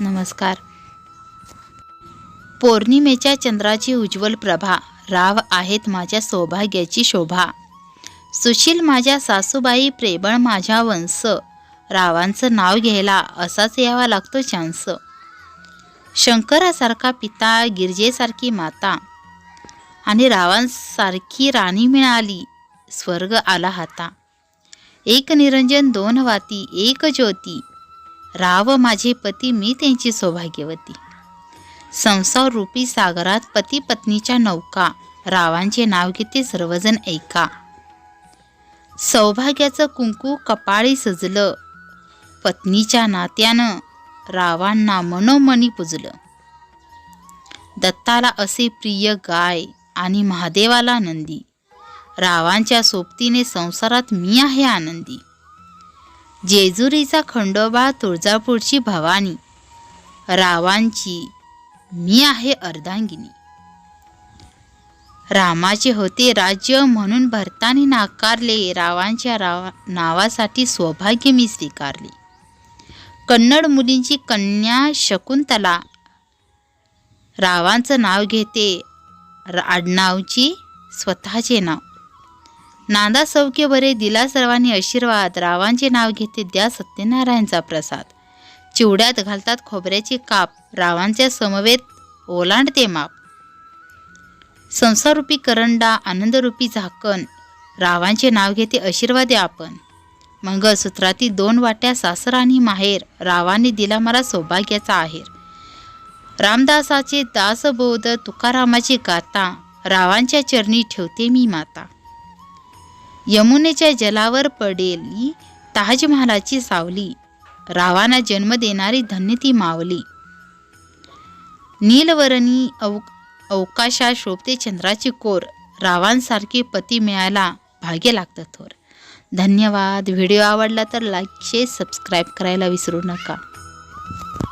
नमस्कार. पौर्णिमेच्या चंद्राची उज्ज्वल प्रभा राव आहेत माझ्या सौभाग्याची शोभा. सुशील माझ्या सासूबाई प्रेमळ माझ्या वंश. रावांचं नाव घ्यायला असाच यावा लागतो चान्स शंकरासारखा पिता गिरजेसारखी माता. आणि रावांसारखी राणी मिळाली स्वर्ग आला हाता. एक निरंजन दोन वाती एक ज्योती. राव माझे पती मी त्यांची सौभाग्यवती. संसार रूपी सागरात पती पत्नीच्या नौका रावांचे नाव घेते सर्वजण ऐका. सौभाग्याचं कुंकू कपाळी सजलं पत्नीच्या नात्यानं रावांना मनोमनी पुजलं. दत्ताला असे प्रिय गाय आणि महादेवाला नंदी. रावांच्या सोबतीने संसारात मी आहे आनंदी. जेजुरीचा खंडोबा तुळजापूरची भवानी. रावांची मी आहे अर्धांगिनी. रामाचे होते राज्य म्हणून भरताने नाकारले रावांच्या रावा नावासाठी सौभाग्य मी स्वीकारले. कन्नड मुलींची कन्या शकुंतला. रावांचं नाव घेते आडनावची स्वतःचे नाव. नांदा सौख्य बरे दिला सर्वांनी आशीर्वाद रावांचे नाव घेते द्या सत्यनारायणचा प्रसाद. चिवड्यात घालतात खोबऱ्याचे काप रावांच्या समवेत ओलांडते माप. संसारूपी करंडा आनंदरूपी झाकण रावांचे नाव घेते आशीर्वादे आपण. मंगळसूत्रातील दोन वाट्या सासर आणि माहेर रावाने दिला मला सौभाग्याचा आहेर. रामदासाचे दासबोध तुकारामाची गाता रावांच्या चरणी ठेवते मी माता. यमुनेच्या जलावर पडेली ताजमहालाची सावली. रावांना जन्म देणारी धन्य ती मावली. नीलवरणी अव अवकाशात शोभते चंद्राची कोर. रावांसारखे पती मिळायला भाग्य लागतं थोर. धन्यवाद. व्हिडिओ आवडला तर लाईक शेअर सबस्क्राईब करायला विसरू नका.